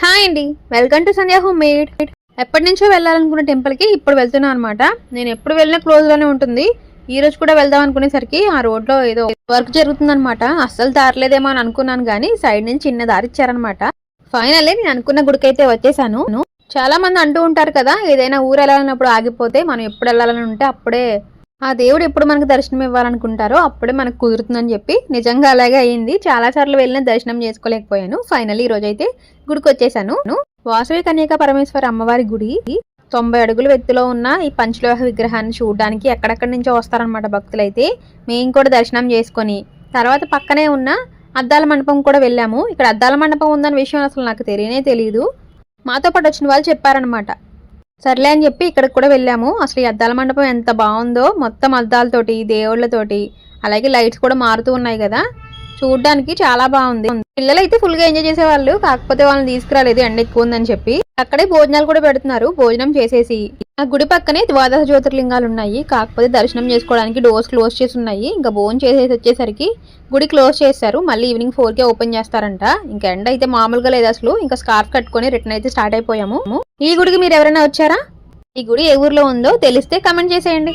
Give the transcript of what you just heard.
Hi అండి. Welcome to Sandhya home made ఎప్పటి నుంచో వెళ్ళాలనుకున్న టెంపుల్కి ఇప్పుడు వెళ్తున్నాను అనమాట నేను ఎప్పుడు వెళ్ళినా క్లోజ్లోనే ఉంటుంది. ఈ రోజు కూడా వెళ్దాం అనుకునేసరికి ఆ రోడ్లో ఏదో వర్క్ జరుగుతుందనమాట అస్సలు దారలేదేమో అని అనుకున్నాను కానీ సైడ్ నుంచి చిన్న దారి ఇచ్చారనమాట ఫైనల్లీ నేను అనుకున్న గుడికైతే వచ్చేసాను. చాలా మంది అంటూ ఉంటారు కదా ఏదైనా ఊరు వెళ్ళాలన్నప్పుడు ఆగిపోతే మనం ఎప్పుడు వెళ్ళాలని ఉంటే అప్పుడే ఆ దేవుడు ఎప్పుడు మనకు దర్శనం ఇవ్వాలనుకుంటారో అప్పుడే మనకు కుదురుతుందని చెప్పి నిజంగా అలాగే అయ్యింది చాలా సార్లు వెళ్ళిన దర్శనం చేసుకోలేకపోయాను. ఫైనల్ ఈ రోజు అయితే గుడికి వచ్చేసాను. వాసవి కన్యక పరమేశ్వర అమ్మవారి గుడి. తొంభై అడుగుల వ్యక్తిలో ఉన్న ఈ పంచలోహ విగ్రహాన్ని చూడడానికి ఎక్కడెక్కడి నుంచో వస్తారనమాట భక్తులైతే. మేము కూడా దర్శనం చేసుకొని తర్వాత పక్కనే ఉన్న అద్దాల మండపం కూడా వెళ్ళాము. ఇక్కడ అద్దాల మండపం ఉందన్న విషయం అసలు నాకు తెలియనే తెలియదు మాతో పాటు వచ్చిన వాళ్ళు చెప్పారనమాట సర్లే అని చెప్పి ఇక్కడికి కూడా వెళ్ళాము. అసలు ఈ అద్దాల మండపం ఎంత బాగుందో మొత్తం అద్దాలతోటి దేవుళ్ళతోటి. అలాగే లైట్స్ కూడా మారుతూ ఉన్నాయి కదా. చూడడానికి చాలా బాగుంది. పిల్లలు అయితే ఫుల్గా ఎంజాయ్ చేసేవాళ్ళు కాకపోతే వాళ్ళని తీసుకురాలేదు ఎండ ఎక్కువ ఉందని చెప్పి. అక్కడే భోజనాలు కూడా పెడుతున్నారు భోజనం చేసేసి. ఆ గుడి పక్కనే ద్వాదశ జ్యోతిర్లింగాలు ఉన్నాయి కాకపోతే దర్శనం చేసుకోవడానికి డోర్స్ క్లోజ్ చేసి ఉన్నాయి ఇంకా భోజనం చేసేసి వచ్చేసరికి గుడి క్లోజ్ చేస్తారు. మళ్ళీ ఈవినింగ్ ఫోర్కే ఓపెన్ చేస్తారంట. ఇంకా ఎండ అయితే మామూలుగా లేదు అసలు. ఇంకా స్కార్ఫ్ కట్టుకొని రిటర్న్ అయితే స్టార్ట్ అయిపోయాము. ఈ గుడికి మీరు ఎవరైనా వచ్చారా? ఈ గుడి ఏ ఊర్లో ఉందో తెలిస్తే కమెంట్ చేసేయండి.